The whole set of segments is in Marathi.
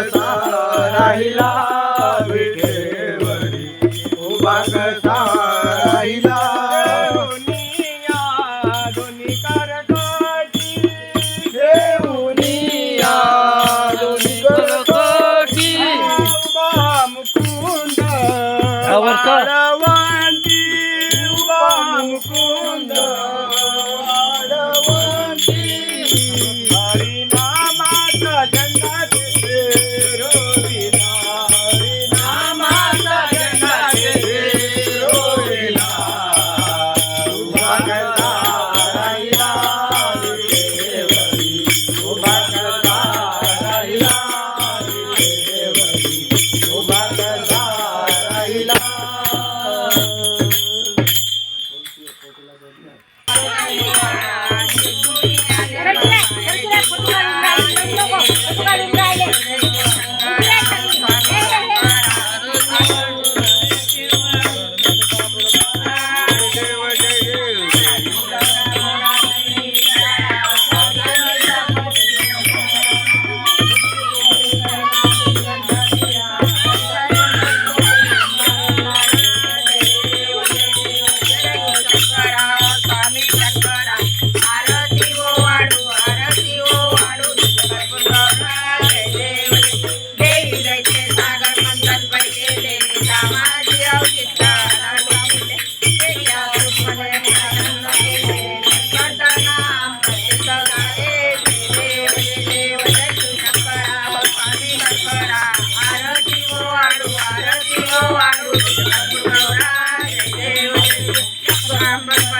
कसा राहिला विठेवरी उभा राहिला. दुनिया दोन्ही करकटी देऊनिया दोन्ही करकटी Muhammad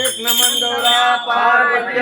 एक नमन गौरा पार्वती